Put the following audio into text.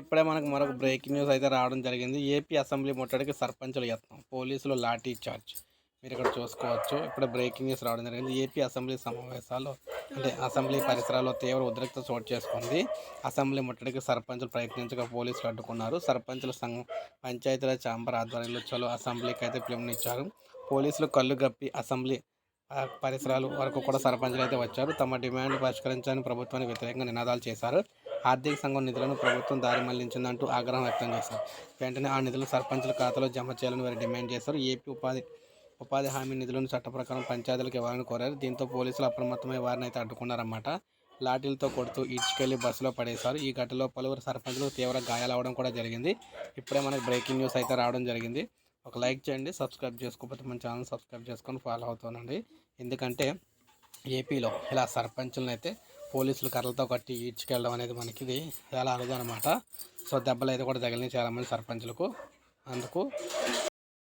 ఇప్పుడే మనకు మరొక బ్రేకింగ్ న్యూస్ అయితే రావడం జరిగింది. ఏపీ అసెంబ్లీ ముట్టడికి సర్పంచులు యత్నం పోలీసులు లాఠీ చార్జ్. మీరు ఇక్కడ చూసుకోవచ్చు. ఇప్పుడు బ్రేకింగ్ న్యూస్ రావడం జరిగింది. ఏపీ అసెంబ్లీ సమావేశాల్లో అంటే అసెంబ్లీ పరిసరాల్లో తీవ్ర ఉద్రిక్త చోటు చేసుకుంది. అసెంబ్లీ ముట్టడికి సర్పంచులు ప్రయత్నించగా పోలీసులు అడ్డుకున్నారు. సర్పంచుల సంఘం పంచాయతీరాజ్ ఛాంబర్ ఆధ్వర్యంలో చలో అసెంబ్లీకి అయితే పిలుపునిచ్చారు పోలీసులు కళ్ళు గప్పి అసెంబ్లీ పరిసరాలు వరకు కూడా సర్పంచులు అయితే వచ్చారు. తమ డిమాండ్ పరిష్కరించాలని ప్రభుత్వానికి వ్యతిరేకంగా నినాదాలు చేశారు. ఆర్థిక సంఘం నిధులను ప్రభుత్వం దారి మళ్ళించిందంటూ ఆగ్రహం వ్యక్తం చేశారు వెంటనే ఆ నిధులు సర్పంచుల ఖాతాలో జమ చేయాలని వారు డిమాండ్ చేశారు. ఏపీ ఉపాధి ఉపాధి హామీ నిధులను చట్ట ప్రకారం పంచాయతీలకు ఇవ్వాలని కోరారు. దీంతో పోలీసులు అప్రమత్తమై వారిని అయితే అడ్డుకున్నారన్నమాట. లాఠీలతో కొడుతూ ఈడ్చుకెళ్ళి బస్సులో పడేశారు. ఈ ఘటనలో పలువురు సర్పంచులు తీవ్ర గాయాలవడం కూడా జరిగింది. ఇప్పుడే మనకు బ్రేకింగ్ న్యూస్ అయితే రావడం జరిగింది. ఒక లైక్ చేయండి సబ్స్క్రైబ్ చేసుకోకపోతే మన ఛానల్ సబ్స్క్రైబ్ చేసుకొని ఫాలో అవుతానండి ఎందుకంటే ఏపీలో ఇలా సర్పంచులను అయితే పోలీసులు కర్రలతో కట్టి ఈడ్చుకెళ్ళడం అనేది మనకి ఇది చాలా అరుదు అనమాట సో దెబ్బలు అయితే కూడా తగిలినాయి చాలామంది సర్పంచులకు. అందుకు